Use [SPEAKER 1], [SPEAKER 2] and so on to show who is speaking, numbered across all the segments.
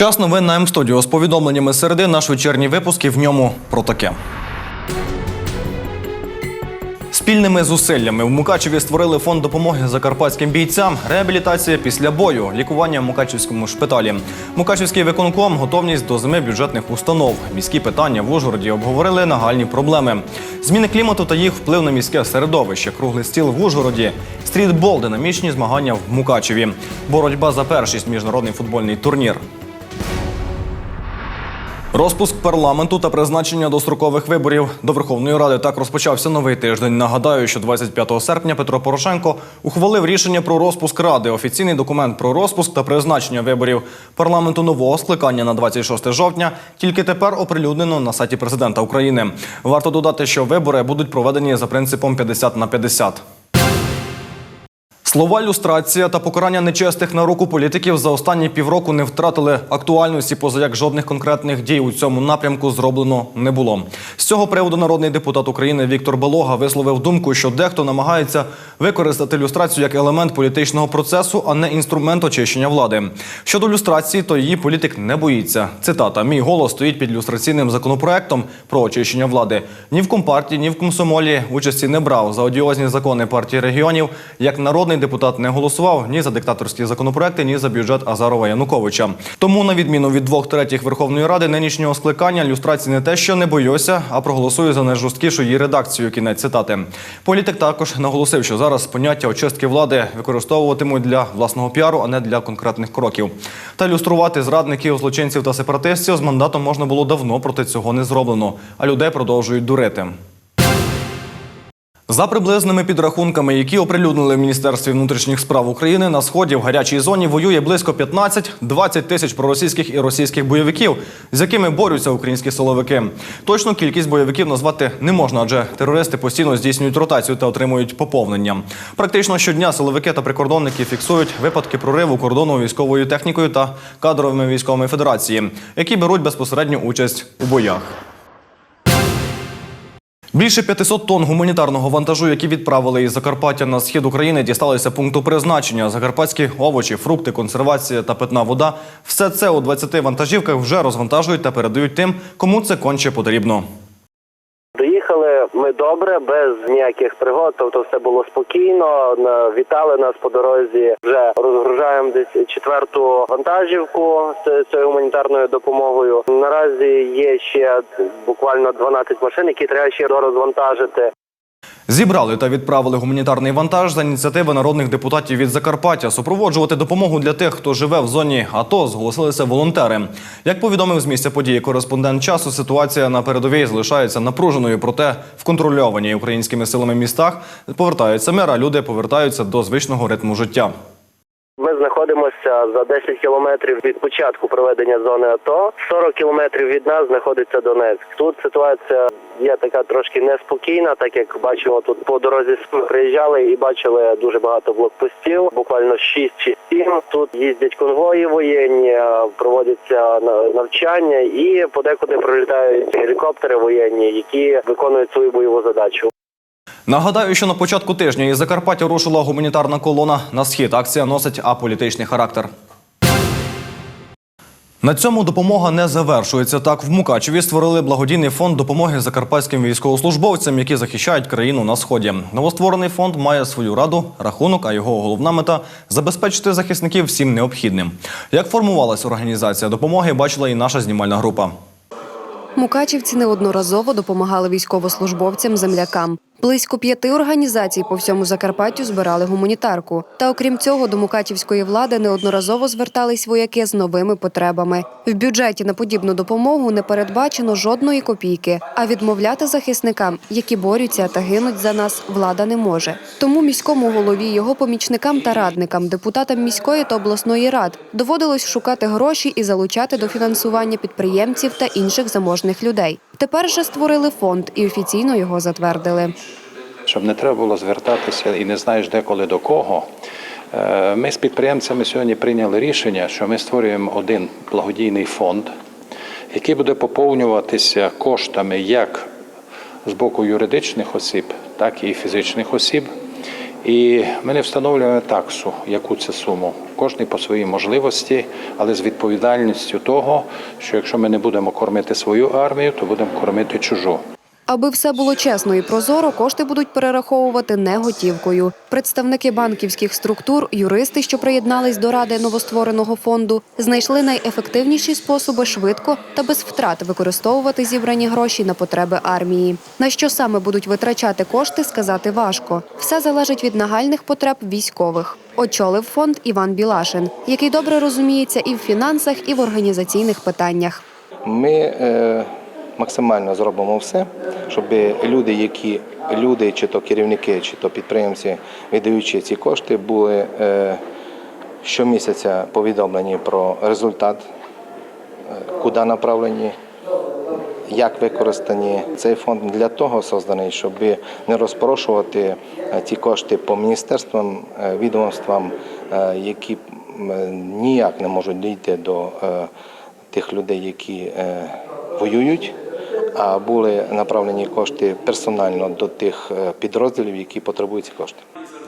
[SPEAKER 1] Час новин на М-студіо з повідомленнями середи наш вечірній випуск і в ньому про таке. Спільними зусиллями в Мукачеві створили фонд допомоги закарпатським бійцям, реабілітація після бою, лікування в Мукачевському шпиталі. Мукачевський виконком, готовність до зими бюджетних установ. Міські питання в Ужгороді обговорили нагальні проблеми. Зміни клімату та їх вплив на міське середовище, круглий стіл в Ужгороді, стрітбол, динамічні змагання в Мукачеві, боротьба за першість міжнародний футбольний турнір. Розпуск парламенту та призначення дострокових виборів до Верховної Ради так розпочався новий тиждень. Нагадаю, що 25 серпня Петро Порошенко ухвалив рішення про розпуск ради. Офіційний документ про розпуск та призначення виборів парламенту нового скликання на 26 жовтня тільки тепер оприлюднено на сайті президента України. Варто додати, що вибори будуть проведені за принципом 50 на 50. Слова люстрація та покарання нечестих на руку політиків за останні півроку не втратили актуальності, поза як жодних конкретних дій у цьому напрямку зроблено не було. З цього приводу народний депутат України Віктор Белога висловив думку, що дехто намагається використати люстрацію як елемент політичного процесу, а не інструмент очищення влади. Щодо люстрації, то її політик не боїться. Цитата: Мій голос стоїть під люстраційним законопроектом про очищення влади. Ні в компартії, ні в комсомолі участі не брав за одіозні закони партії регіонів. Як народний депутат не голосував ні за диктаторські законопроекти, ні за бюджет Азарова Януковича. Тому, на відміну від двох третіх Верховної Ради, нинішнього скликання люстрації не те, що не боюся, а проголосую за найжорсткішу її редакцію. Кінець цитати. Політик також наголосив, що зараз поняття очистки влади використовуватимуть для власного піару, а не для конкретних кроків. Та люструвати зрадників, злочинців та сепаратистів з мандатом можна було давно, проте цього не зроблено. А людей продовжують дурити. За приблизними підрахунками, які оприлюднили в Міністерстві внутрішніх справ України, на сході в гарячій зоні воює близько 15-20 тисяч проросійських і російських бойовиків, з якими борються українські силовики. Точну кількість бойовиків назвати не можна, адже терористи постійно здійснюють ротацію та отримують поповнення. Практично щодня силовики та прикордонники фіксують випадки прориву кордону військовою технікою та кадровими військовими федерації, які беруть безпосередню участь у боях. Більше 500 тонн гуманітарного вантажу, які відправили із Закарпаття на схід України, дісталися пункту призначення. Закарпатські овочі, фрукти, консервація та питна вода. Все це у 20 вантажівках вже розвантажують та передають тим, кому це конче потрібно.
[SPEAKER 2] Ми добре, без ніяких пригод, тобто все було спокійно. Вітали нас по дорозі. Вже розгружаємо десь четверту вантажівку з цією гуманітарною допомогою. Наразі є ще буквально 12 машин, які треба ще розвантажити.
[SPEAKER 1] Зібрали та відправили гуманітарний вантаж за ініціативи народних депутатів від Закарпаття. Супроводжувати допомогу для тих, хто живе в зоні АТО, зголосилися волонтери. Як повідомив з місця події кореспондент часу, ситуація на передовій залишається напруженою, проте в контрольованій українськими силами містах повертаються мера. Люди повертаються до звичного ритму життя.
[SPEAKER 2] Знаходимося за 10 кілометрів від початку проведення зони АТО. 40 кілометрів від нас знаходиться Донецьк. Тут ситуація є така трошки неспокійна, так як бачимо тут по дорозі приїжджали і бачили дуже багато блокпостів, буквально 6 чи 7. Тут їздять конвої воєнні, е, проводяться навчання і подекуди прилітають гелікоптери воєнні, які виконують свою бойову задачу.
[SPEAKER 1] Нагадаю, що на початку тижня із Закарпаття рушила гуманітарна колона на схід. Акція носить аполітичний характер. На цьому допомога не завершується. Так, в Мукачеві створили благодійний фонд допомоги закарпатським військовослужбовцям, які захищають країну на сході. Новостворений фонд має свою раду, рахунок, а його головна мета забезпечити захисників всім необхідним. Як формувалась організація допомоги, бачила і наша знімальна група.
[SPEAKER 3] Мукачівці неодноразово допомагали військовослужбовцям землякам. Близько п'яти організацій по всьому Закарпаттю збирали гуманітарку. Та окрім цього, до мукачівської влади неодноразово звертались вояки з новими потребами. В бюджеті на подібну допомогу не передбачено жодної копійки. А відмовляти захисникам, які борються та гинуть за нас, влада не може. Тому міському голові, його помічникам та радникам, депутатам міської та обласної рад доводилось шукати гроші і залучати до фінансування підприємців та інших заможних людей. Тепер же створили фонд і офіційно його затвердили.
[SPEAKER 4] щоб не треба було звертатися і не знаєш деколи до кого. Е, Ми з підприємцями сьогодні прийняли рішення, що ми створюємо один благодійний фонд, який буде поповнюватися коштами як з боку юридичних осіб, так і фізичних осіб. І ми не встановлюємо таксу, яку це суму. Кожний по своїй можливості, але з відповідальністю того, що якщо ми не будемо кормити свою армію, то будемо кормити чужу.
[SPEAKER 3] Аби все було чесно і прозоро, кошти будуть перераховувати не готівкою. Представники банківських структур, юристи, що приєднались до ради новоствореного фонду, знайшли найефективніші способи швидко та без втрат використовувати зібрані гроші на потреби армії. На що саме будуть витрачати кошти, сказати важко. Все залежить від нагальних потреб військових. Очолив фонд Іван Білашин, який добре розуміється і в фінансах, і в організаційних питаннях.
[SPEAKER 5] Ми е, максимально зробимо все, щоб люди, які люди, чи то керівники, чи то підприємці, віддаючи ці кошти, були е, щомісяця повідомлені про результат, е, куди направлені. Як використані цей фонд для того созданий, щоб не розпорошувати е, ті кошти по міністерствам, е, відомствам, е, які е, ніяк не можуть дійти до е, тих людей, які е, воюють, а були направлені кошти персонально до тих е, підрозділів, які потребують ці кошти.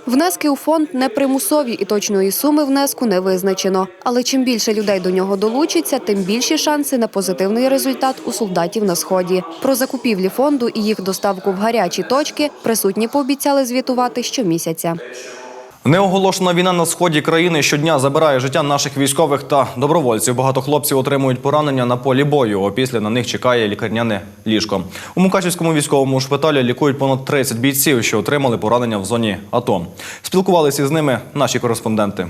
[SPEAKER 3] Внески у фонд не примусові і точної суми внеску не визначено. Але чим більше людей до нього долучиться, тим більші шанси на позитивний результат у солдатів на сході. Про закупівлі фонду і їх доставку в гарячі точки присутні пообіцяли звітувати щомісяця.
[SPEAKER 1] Неоголошена війна на сході країни щодня забирає життя наших військових та добровольців. Багато хлопців отримують поранення на полі бою. Опісля на них чекає лікарняне ліжко. У Мукачівському військовому шпиталі лікують понад 30 бійців, що отримали поранення в зоні АТО. Спілкувалися з ними наші кореспонденти.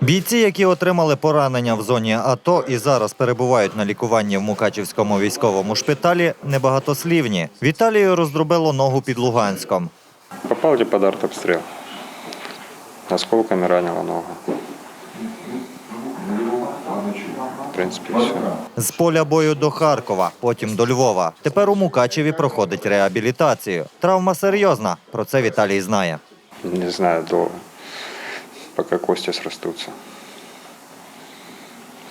[SPEAKER 6] Бійці, які отримали поранення в зоні АТО і зараз перебувають на лікуванні в Мукачівському військовому шпиталі, небагатослівні. Віталію роздробило ногу під Луганськом.
[SPEAKER 7] Попал ли под артобстрел? Осколками ранила ногу. В принципе, все.
[SPEAKER 6] З поля бою до Харкова, потім до Львова. Тепер у Мукачеві проходить реабілітацію. Травма серйозна. Про це Віталій знає.
[SPEAKER 7] Не знаю долго, пока кости срастутся.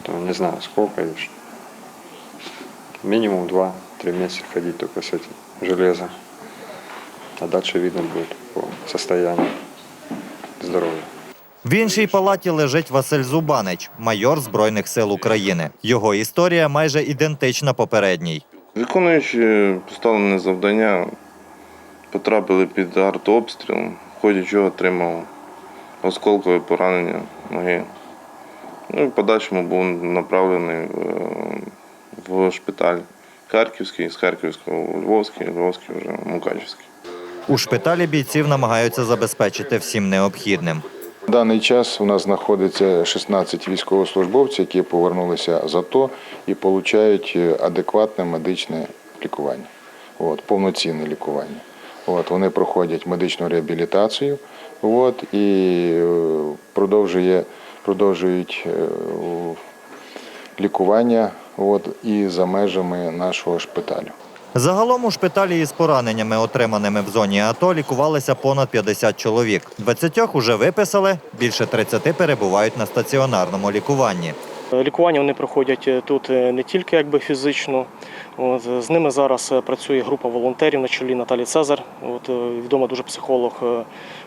[SPEAKER 7] То не знаю, сколько и ш- Минимум 2-3 месяца ходить только с этим железом. А дальше видно будет по состоянию здоровья.
[SPEAKER 6] В іншій палаті лежить Василь Зубанич, майор Збройних сил України. Його історія майже ідентична попередній.
[SPEAKER 8] Виконуючи поставлене завдання, потрапили під артобстріл, в ході чого отримав осколкове поранення ноги. Ну і в подальшому був направлений е, в шпиталь Харківський, з Харківського у Львовський, Львовський вже в Мукачівський.
[SPEAKER 6] У шпиталі бійців намагаються забезпечити всім необхідним.
[SPEAKER 9] В даний час у нас знаходиться 16 військовослужбовців, які повернулися з АТО і отримують адекватне медичне лікування, от, повноцінне лікування. От, вони проходять медичну реабілітацію от, і е, продовжує, продовжують е, лікування от, і за межами нашого шпиталю.
[SPEAKER 6] Загалом у шпиталі із пораненнями, отриманими в зоні АТО, лікувалися понад 50 чоловік. 20 уже виписали, більше 30 перебувають на стаціонарному лікуванні.
[SPEAKER 10] Лікування вони проходять е, тут е, не тільки якби фізично. От, е, з ними зараз працює група волонтерів на чолі Наталі Цезар, от, відома дуже психолог,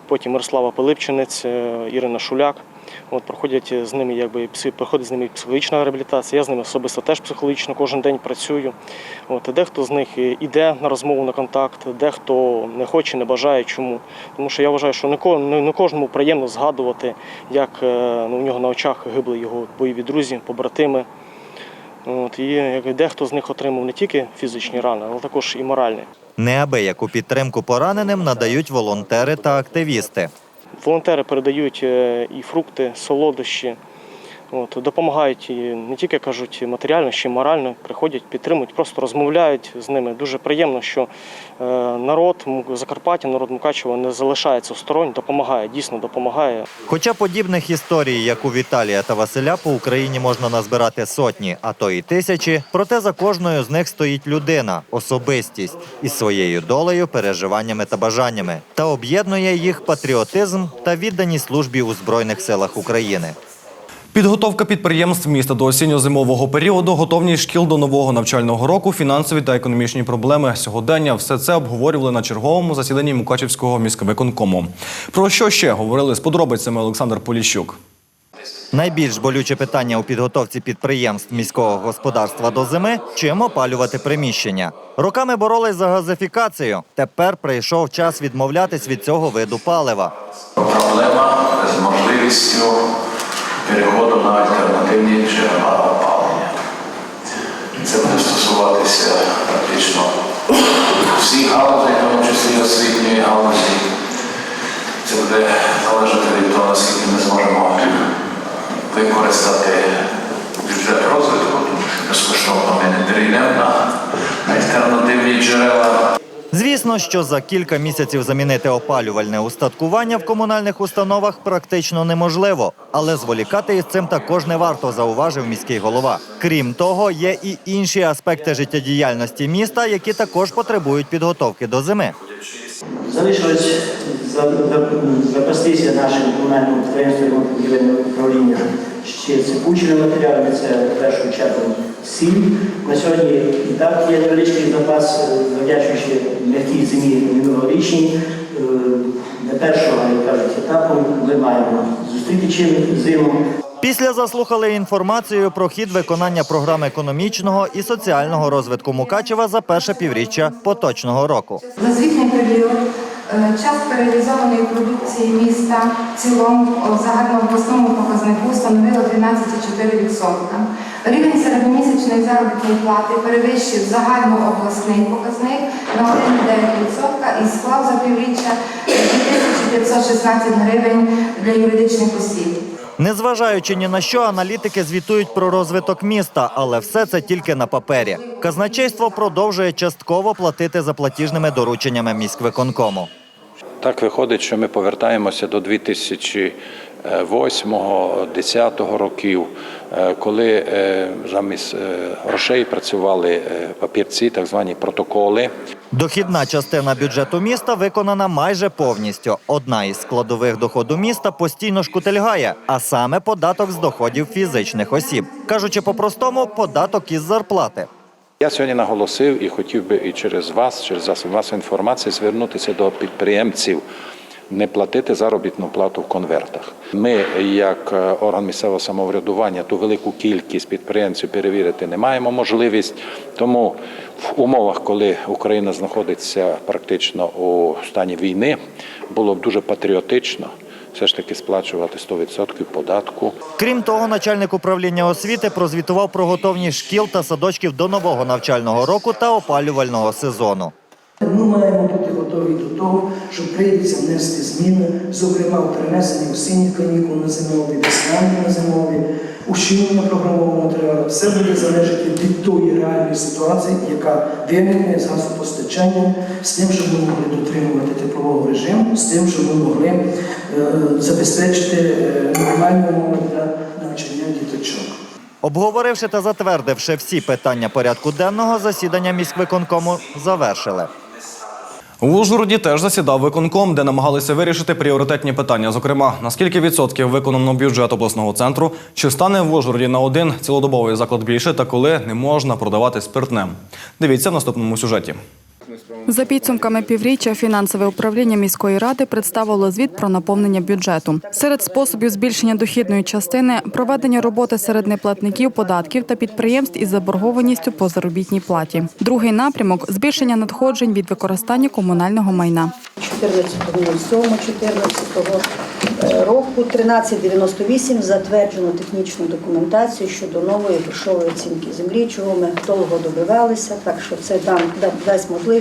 [SPEAKER 10] потім Мирослава Пилипчинець, Ірина Шуляк. От, проходять з ними, якби, проходить з ними психологічна реабілітація. Я з ними особисто теж психологічно кожен день працюю. От, дехто з них е, іде на розмову на контакт, дехто не хоче, не бажає. Чому? Тому що я вважаю, що не кожному приємно згадувати, як е, ну, у нього на очах гибли його бойові друзі, побратими. От, і дехто з них отримав не тільки фізичні рани, але також і моральні.
[SPEAKER 6] Неабияку підтримку пораненим надають волонтери та активісти.
[SPEAKER 10] Волонтери передають е, і фрукти, солодощі, от, допомагають і не тільки кажуть матеріально, ще й морально, приходять, підтримують, просто розмовляють з ними. Дуже приємно, що е, народ Закарпаття, народ Мукачева не залишається осторонь, допомагає, дійсно допомагає.
[SPEAKER 6] Хоча подібних історій, як у Віталія та Василя, по Україні можна назбирати сотні, а то і тисячі. Проте за кожною з них стоїть людина, особистість із своєю долею, переживаннями та бажаннями, та об'єднує їх патріотизм та відданість службі у Збройних силах України.
[SPEAKER 1] Підготовка підприємств міста до осінньо-зимового періоду, готовність шкіл до нового навчального року, фінансові та економічні проблеми сьогодення. Все це обговорювали на черговому засіданні Мукачівського міськвиконкому. Про що ще говорили з подробицями Олександр Поліщук.
[SPEAKER 6] Найбільш болюче питання у підготовці підприємств міського господарства до зими чим опалювати приміщення. Роками боролись за газифікацію. Тепер прийшов час відмовлятись від цього виду палива.
[SPEAKER 11] проблема з можливістю переходу на альтернативні джерела опалення. Це буде стосуватися практично всіх галузей, в тому числі освітньої галузі. Це буде залежати від того, наскільки ми зможемо використати бюджет розвитку, тому що безкоштовно ми не перейдемо на альтернативні джерела.
[SPEAKER 6] Звісно, що за кілька місяців замінити опалювальне устаткування в комунальних установах практично неможливо, але зволікати із цим також не варто, зауважив міський голова. Крім того, є і інші аспекти життєдіяльності міста, які також потребують підготовки до зими.
[SPEAKER 12] Залишилось за- за- запастися нашим комунальним підприємством управління ще цепучими матеріалами, це в першу чергу сіль. На сьогодні і так є невеличкий запас, е, завдячуючи м'якій зимі минулорічній. Е, Для першого, як кажуть, етапу ми маємо зустріти чим зиму.
[SPEAKER 6] Після заслухали інформацію про хід виконання програм економічного і соціального розвитку Мукачева за перше півріччя поточного року.
[SPEAKER 13] За звітний період е, частка реалізованої продукції міста в цілому загальнообласному показнику становила 12,4%. Рівень середньомісячної заробітної плати перевищив загальнообласний показник на 1,9% і склав за півріччя 2516 гривень для юридичних осіб.
[SPEAKER 6] Незважаючи ні на що, аналітики звітують про розвиток міста, але все це тільки на папері. Казначейство продовжує частково платити за платіжними дорученнями міськвиконкому.
[SPEAKER 4] Так виходить, що ми повертаємося до 2008-2010 років, коли е, замість е, грошей працювали е, папірці, так звані протоколи.
[SPEAKER 6] Дохідна частина бюджету міста виконана майже повністю. Одна із складових доходу міста постійно шкутильгає, а саме податок з доходів фізичних осіб. Кажучи по-простому, податок із зарплати.
[SPEAKER 4] Я сьогодні наголосив і хотів би і через вас, через засіб масової інформації, звернутися до підприємців. Не платити заробітну плату в конвертах. Ми, як е, орган місцевого самоврядування, ту велику кількість підприємців перевірити не маємо можливість. Тому в умовах, коли Україна знаходиться практично у стані війни, було б дуже патріотично все ж таки сплачувати 100% податку.
[SPEAKER 6] Крім того, начальник управління освіти прозвітував про готовність шкіл та садочків до нового навчального року та опалювального сезону.
[SPEAKER 12] Ми маємо бути готові до того, що прийдеться внести зміни, зокрема у перенесенні осінніх канікул на зимові, весняні на зимові, ущільнення програмового матеріалу. Все буде залежати від тої реальної ситуації, яка виникне з газопостачанням, з тим, щоб ми могли дотримувати теплового режиму, з тим, щоб ми могли е, забезпечити е, нормальні умови для навчання діточок.
[SPEAKER 6] Обговоривши та затвердивши всі питання порядку денного, засідання міськвиконкому завершили.
[SPEAKER 1] У Ужгороді теж засідав виконком, де намагалися вирішити пріоритетні питання. Зокрема, наскільки відсотків виконано бюджет обласного центру, чи стане в Ужгороді на один цілодобовий заклад більше та коли не можна продавати спиртне. Дивіться в наступному сюжеті.
[SPEAKER 14] За підсумками півріччя фінансове управління міської ради представило звіт про наповнення бюджету. Серед способів збільшення дохідної частини проведення роботи серед неплатників податків та підприємств із заборгованістю по заробітній платі. Другий напрямок збільшення надходжень від використання комунального майна.
[SPEAKER 15] 14.07.14 е, року 1398 затверджено технічну документацію щодо нової грошової оцінки землі, чого ми довго добивалися, так що це дасть можливість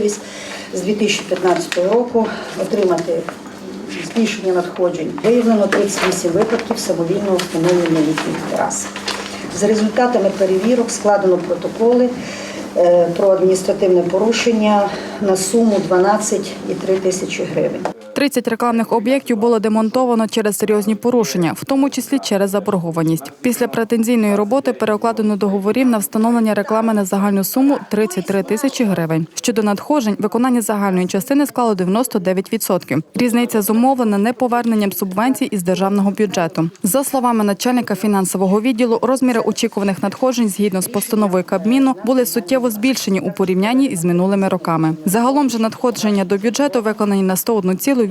[SPEAKER 15] з 2015 року отримати збільшення надходжень. Виявлено 38 випадків самовільного встановлення літніх терас. За результатами перевірок складено протоколи е, про адміністративне порушення на суму 12,3 тисячі гривень.
[SPEAKER 14] 30 рекламних об'єктів було демонтовано через серйозні порушення, в тому числі через заборгованість. Після претензійної роботи перекладено договорів на встановлення реклами на загальну суму 33 тисячі гривень. Щодо надходжень, виконання загальної частини склало 99%. Різниця зумовлена неповерненням субвенцій із державного бюджету. За словами начальника фінансового відділу, розміри очікуваних надходжень згідно з постановою Кабміну були суттєво збільшені у порівнянні із минулими роками. Загалом же надходження до бюджету виконані на 101,8%,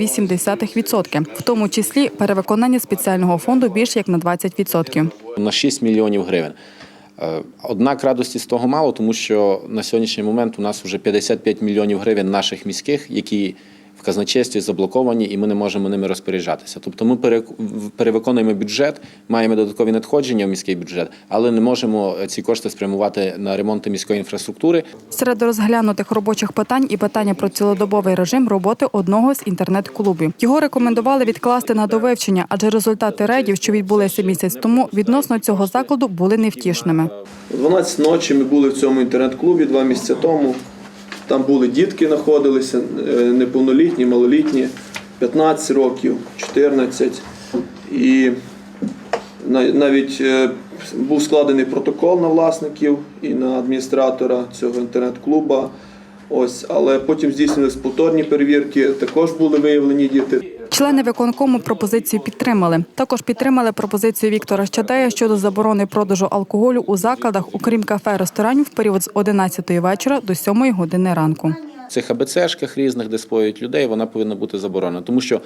[SPEAKER 14] в тому числі перевиконання спеціального фонду більш як на 20%.
[SPEAKER 16] на 6 мільйонів гривень. Е, Однак радості з того мало, тому що на сьогоднішній момент у нас вже 55 мільйонів гривень наших міських, які казначействі заблоковані, і ми не можемо ними розпоряджатися. Тобто ми перевиконуємо бюджет, маємо додаткові надходження в міський бюджет, але не можемо ці кошти спрямувати на ремонти міської інфраструктури.
[SPEAKER 14] Серед розглянутих робочих питань і питання про цілодобовий режим роботи одного з інтернет-клубів. Його рекомендували відкласти на довивчення, адже результати рейдів, що відбулися місяць тому, відносно цього закладу були невтішними.
[SPEAKER 17] О 12 ночі ми були в цьому інтернет-клубі два місяці тому. Там були дітки, знаходилися е, неповнолітні, малолітні, 15 років, 14. І навіть е, був складений протокол на власників і на адміністратора цього інтернет-клуба. Ось, але потім здійснились повторні перевірки, також були виявлені діти.
[SPEAKER 14] Члени виконкому пропозицію підтримали. Також підтримали пропозицію Віктора Щадея щодо заборони продажу алкоголю у закладах, окрім кафе, ресторанів, в період з 11 вечора до 7 години ранку.
[SPEAKER 16] Цих АБЦшках різних, де споють людей, вона повинна бути заборонена, тому що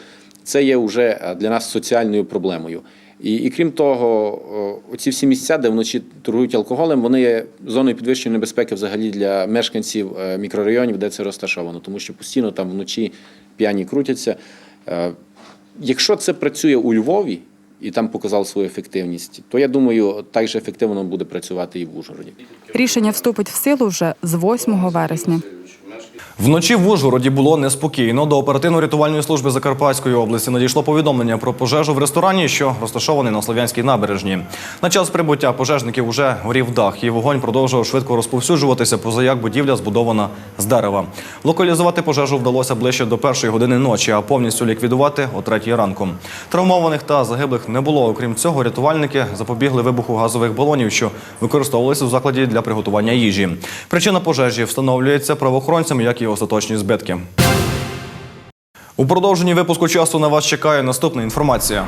[SPEAKER 16] це є вже е, для нас соціальною проблемою. І, і крім того, оці всі місця, де вночі торгують алкоголем, вони є зоною підвищеної небезпеки взагалі для мешканців е, мікрорайонів, де це розташовано, тому що постійно там вночі п'яні крутяться. Е, Якщо це працює у Львові і там показав свою ефективність, то я думаю, так же ефективно буде працювати і в Ужгороді.
[SPEAKER 14] Рішення вступить в силу вже з 8 вересня.
[SPEAKER 1] Вночі в Ужгороді було неспокійно. До оперативно-рятувальної служби Закарпатської області надійшло повідомлення про пожежу в ресторані, що розташований на Слов'янській набережні. На час прибуття пожежників уже горів дах, і вогонь продовжував швидко розповсюджуватися, позаяк будівля збудована з дерева. Локалізувати пожежу вдалося ближче до першої години ночі, а повністю ліквідувати о третій ранку. Травмованих та загиблих не було. Окрім цього, рятувальники запобігли вибуху газових балонів, що використовувалися у закладі для приготування їжі. Причина пожежі встановлюється правоохоронцями, як і остаточні збитки. У продовженні випуску часу на вас чекає наступна інформація.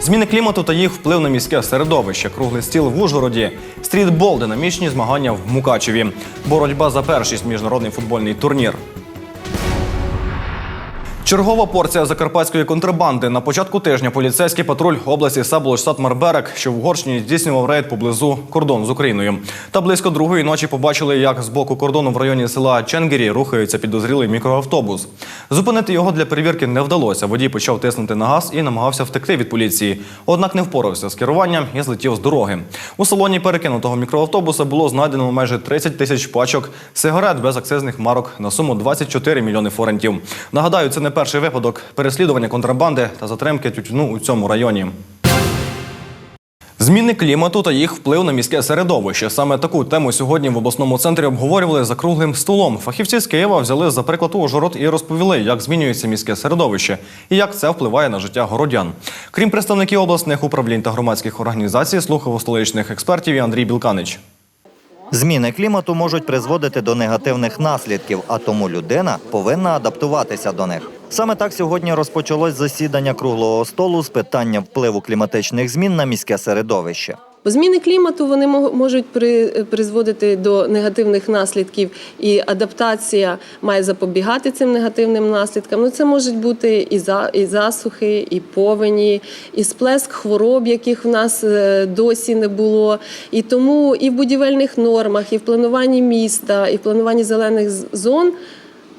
[SPEAKER 1] Зміни клімату та їх вплив на міське середовище. Круглий стіл в Ужгороді, стрітбол, динамічні змагання в Мукачеві, боротьба за першість міжнародний футбольний турнір. Чергова порція закарпатської контрабанди. На початку тижня поліцейський патруль області Саболоштат Марберек, що в Угорщині здійснював рейд поблизу кордону з Україною. Та близько другої ночі побачили, як з боку кордону в районі села Ченгері рухається підозрілий мікроавтобус. Зупинити його для перевірки не вдалося. Водій почав тиснути на газ і намагався втекти від поліції. Однак не впорався з керуванням і злетів з дороги. У салоні перекинутого мікроавтобуса було знайдено майже 30 тисяч пачок сигарет без акцизних марок на суму 24 мільйони форентів. Нагадаю, це не перший випадок переслідування контрабанди та затримки тютюну у цьому районі. Зміни клімату та їх вплив на міське середовище. Саме таку тему сьогодні в обласному центрі обговорювали за круглим столом. Фахівці з Києва взяли за приклад Ужгород і розповіли, як змінюється міське середовище і як це впливає на життя городян. Крім представників обласних управлінь та громадських організацій, слухав у столичних експертів і Андрій Білканич.
[SPEAKER 6] Зміни клімату можуть призводити до негативних наслідків, а тому людина повинна адаптуватися до них. Саме так сьогодні розпочалось засідання круглого столу з питання впливу кліматичних змін на міське середовище.
[SPEAKER 18] Бо зміни клімату вони мо- можуть при, призводити до негативних наслідків, і адаптація має запобігати цим негативним наслідкам. Ну це можуть бути і за і засухи, і повені, і сплеск хвороб, яких в нас е, досі не було. І тому і в будівельних нормах, і в плануванні міста, і в плануванні зелених зон.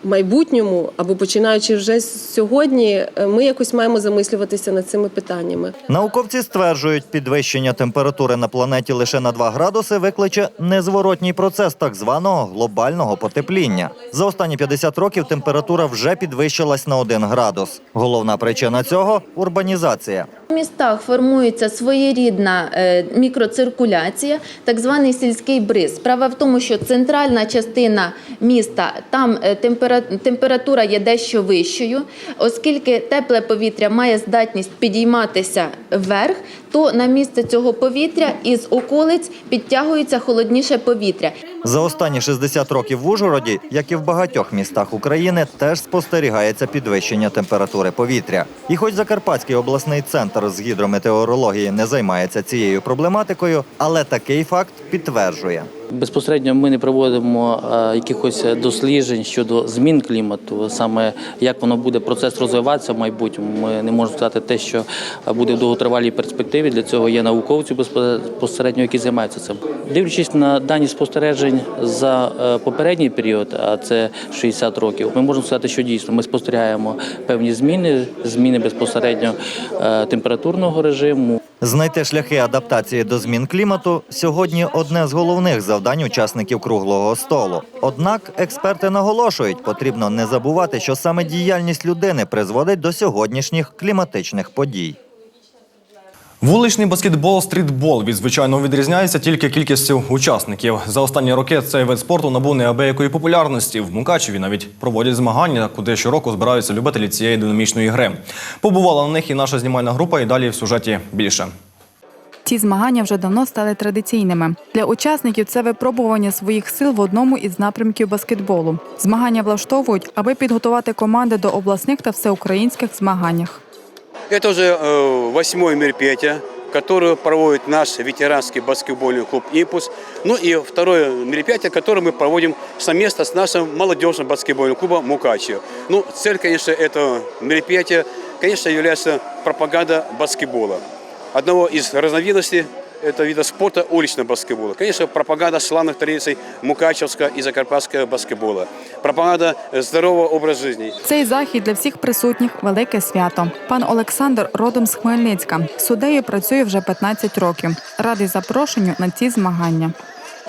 [SPEAKER 18] Майбутньому або починаючи вже з сьогодні, е, ми якось маємо замислюватися над цими питаннями.
[SPEAKER 6] Науковці стверджують, підвищення температури на планеті лише на 2 градуси викличе незворотній процес так званого глобального потепління. За останні 50 років температура вже підвищилась на 1 градус. Головна причина цього урбанізація.
[SPEAKER 19] В містах формується своєрідна е, мікроциркуляція, так званий сільський бриз. Справа в тому, що центральна частина міста там е, темпера- температура є дещо вищою, оскільки тепле повітря має здатність підійматися вверх, то на місце цього повітря із околиць підтягується холодніше повітря.
[SPEAKER 6] За останні 60 років в Ужгороді, як і в багатьох містах України, теж спостерігається підвищення температури повітря. І хоч Закарпатський обласний центр з гідрометеорології не займається цією проблематикою, але такий факт підтверджує.
[SPEAKER 20] Безпосередньо ми не проводимо е, якихось досліджень щодо змін клімату, саме як воно буде процес розвиватися в майбутньому. Ми не можемо сказати те, що буде в довготривалій перспективі. Для цього є науковці безпосередньо, які займаються цим. Дивлячись на дані спостережень за е, попередній період, а це 60 років, ми можемо сказати, що дійсно ми спостерігаємо певні зміни, зміни безпосередньо е, температурного режиму.
[SPEAKER 6] Знайти шляхи адаптації до змін клімату сьогодні одне з головних завдань учасників круглого столу. Однак експерти наголошують, потрібно не забувати, що саме діяльність людини призводить до сьогоднішніх кліматичних подій.
[SPEAKER 1] Вуличний баскетбол, стрітбол від звичайного відрізняється тільки кількістю учасників. За останні роки цей вид спорту набув неабиякої популярності. В Мукачеві навіть проводять змагання, куди щороку збираються любителі цієї динамічної гри. Побувала на них і наша знімальна група. І далі в сюжеті більше.
[SPEAKER 14] Ці змагання вже давно стали традиційними. Для учасників це випробування своїх сил в одному із напрямків баскетболу. Змагання влаштовують, аби підготувати команди до обласних та всеукраїнських змаганнях.
[SPEAKER 21] Это уже э, восьмое мероприятие, которое проводит наш ветеранский баскетбольный клуб «Импульс». Ну и второе мероприятие, которое мы проводим совместно с нашим молодежным баскетбольным клубом «Мукачево». Ну, цель, конечно, этого мероприятия, конечно, является пропаганда баскетбола. Одного из разновидностей этого вида спорта уличного баскетбола. Конечно, пропаганда славных традиций мукачевского и закарпатского баскетбола. Пропаганда э, здорового образа жизни.
[SPEAKER 14] Цей захід для всіх присутніх велике свято. Пан Олександр родом з Хмельницька. Судею працює вже 15 років. Радий запрошенню на ці змагання.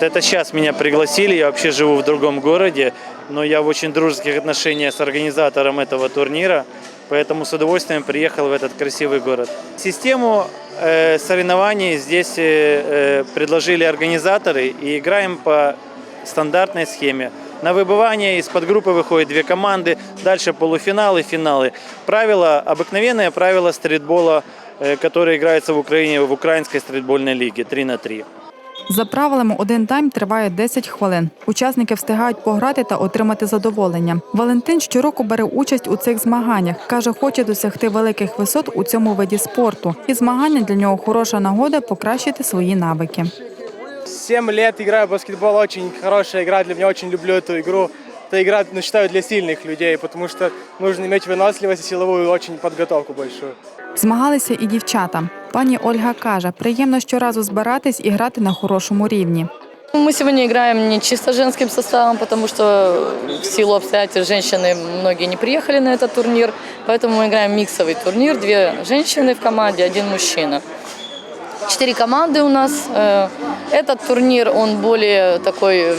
[SPEAKER 22] Это сейчас меня пригласили, я вообще живу в другом городе, но я в очень дружеских отношениях с организатором этого турнира, поэтому с удовольствием приехал в этот красивый город. Систему э, соревнований здесь э, э, предложили организаторы и играем по стандартной схеме. На выбывание из подгруппы выходят две команды, дальше полуфиналы, финалы. Правила, обыкновенные правила стритбола, э, которые играются в Украине в украинской стритбольной лиге 3 на 3.
[SPEAKER 14] За правилами, один тайм триває 10 хвилин. Учасники встигають пограти та отримати задоволення. Валентин щороку бере участь у цих змаганнях. каже, хоче досягти великих висот у цьому виді спорту. І змагання для нього хороша нагода покращити свої навики.
[SPEAKER 23] Сім років граю баскетбол, очень хороша гра. для мене очень люблю эту игру Это игра, ну, считаю, для сильных людей, потому что нужно иметь выносливость и силовую очень подготовку большую.
[SPEAKER 14] Змагалися і дівчата. Пані Ольга каже, приємно щоразу збиратись і грати на хорошому рівні.
[SPEAKER 24] Мы сегодня играем не чисто женским составом, потому что в силу обстоятельств женщины многие не приехали на этот турнир, поэтому мы играем миксовый турнир, две женщины в команде, один мужчина. Четыре команды у нас. Э, Этот турнир, он более такой э,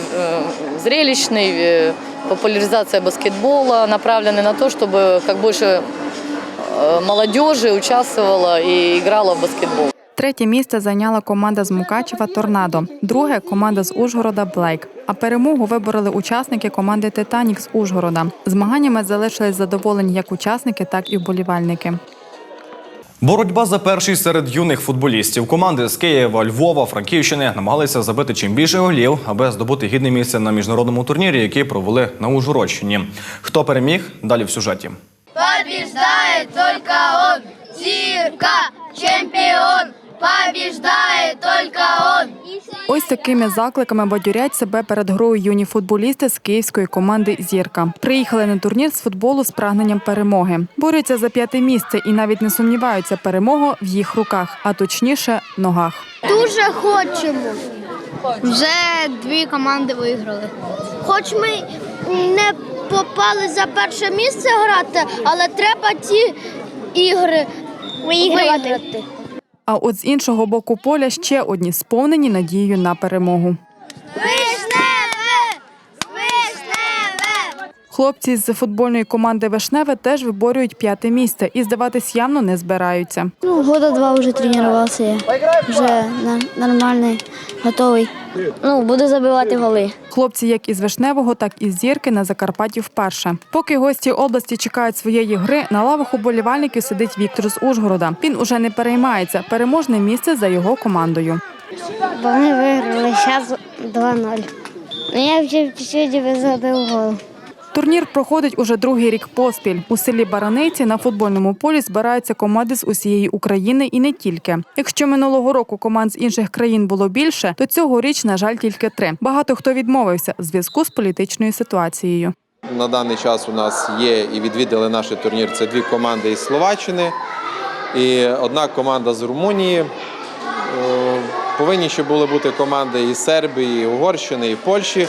[SPEAKER 24] зрелищный, э, популяризация баскетбола, направленный на то, чтобы как больше э, молодежи участвовала и играла в баскетбол.
[SPEAKER 14] Третє місце зайняла команда з Мукачева Торнадо, друге команда з Ужгорода Блейк. А перемогу вибороли учасники команди Титанік з Ужгорода. Змаганнями залишились задоволені як учасники, так і вболівальники.
[SPEAKER 1] Боротьба за перший серед юних футболістів. Команди з Києва, Львова, Франківщини намагалися забити чим більше голів, аби здобути гідне місце на міжнародному турнірі, який провели на Ужгородщині. Хто переміг? Далі в сюжеті.
[SPEAKER 25] Побіждає тільки он, Зирка, чемпион. Побеждает только он.
[SPEAKER 14] Ось такими закликами бадьорять себе перед грою юні футболісти з київської команди Зірка. Приїхали на турнір з футболу з прагненням перемоги. Борються за п'яте місце і навіть не сумніваються, перемога в їх руках, а точніше ногах.
[SPEAKER 25] Дуже хочемо. Вже дві команди виграли. Хоч ми не попали за перше місце грати, але треба ті ігри виграти.
[SPEAKER 14] А от з іншого боку поля ще одні сповнені надією на перемогу. Хлопці з футбольної команди Вишневе теж виборюють п'яте місце і здаватись явно не збираються.
[SPEAKER 25] Ну, года два вже тренувався я. Вже нормальний, готовий. Ну, буду забивати голи.
[SPEAKER 14] Хлопці як із Вишневого, так і з зірки на Закарпатті вперше. Поки гості області чекають своєї гри, на лавах уболівальників сидить Віктор з Ужгорода. Він уже не переймається. Переможне місце за його командою.
[SPEAKER 25] Вони виграли зараз 2-0. Ну, я вже сьогодні забив гол.
[SPEAKER 14] Турнір проходить уже другий рік поспіль. У селі Бараниці на футбольному полі збираються команди з усієї України і не тільки. Якщо минулого року команд з інших країн було більше, то цьогоріч, на жаль, тільки три. Багато хто відмовився в зв'язку з політичною ситуацією.
[SPEAKER 26] На даний час у нас є і відвідали наш турнір. Це дві команди із Словаччини і одна команда з Румунії. Е, Повинні ще були бути команди із Сербії, і Угорщини, і Польщі.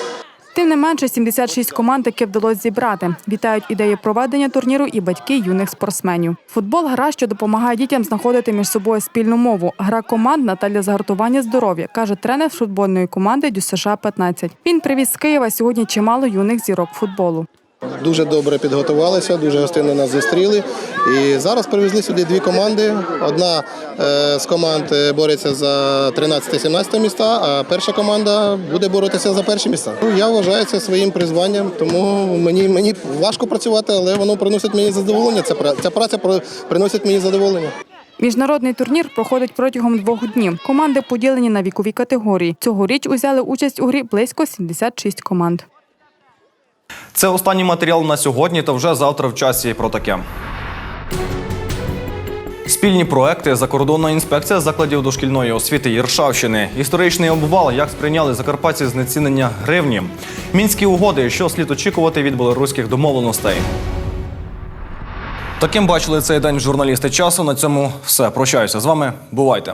[SPEAKER 14] Тим не менше, 76 команд, які вдалося зібрати. Вітають ідеї проведення турніру і батьки юних спортсменів. Футбол гра, що допомагає дітям знаходити між собою спільну мову. Гра командна та для загартування здоров'я, каже тренер футбольної команди ДЮСШ 15 Він привіз з Києва сьогодні чимало юних зірок футболу.
[SPEAKER 27] Дуже добре підготувалися, дуже гостинно нас зустріли. І зараз привезли сюди дві команди. Одна е, з команд е, бореться за 13-17 міста, а перша команда буде боротися за перші місця. Ну, Я вважаю це своїм призванням, тому мені, мені важко працювати, але воно приносить мені задоволення. Ця, ця праця приносить мені задоволення.
[SPEAKER 14] Міжнародний турнір проходить протягом двох днів. Команди поділені на вікові категорії. Цьогоріч узяли участь у грі близько 76 команд.
[SPEAKER 1] Це останній матеріал на сьогодні, та вже завтра в часі про таке. Спільні проекти, закордонна інспекція закладів дошкільної освіти Єршавщини, історичний обвал, як сприйняли закарпатці знецінення гривні, мінські угоди, що слід очікувати від білоруських домовленостей. Таким бачили цей день журналісти часу. На цьому все. Прощаюся з вами. Бувайте.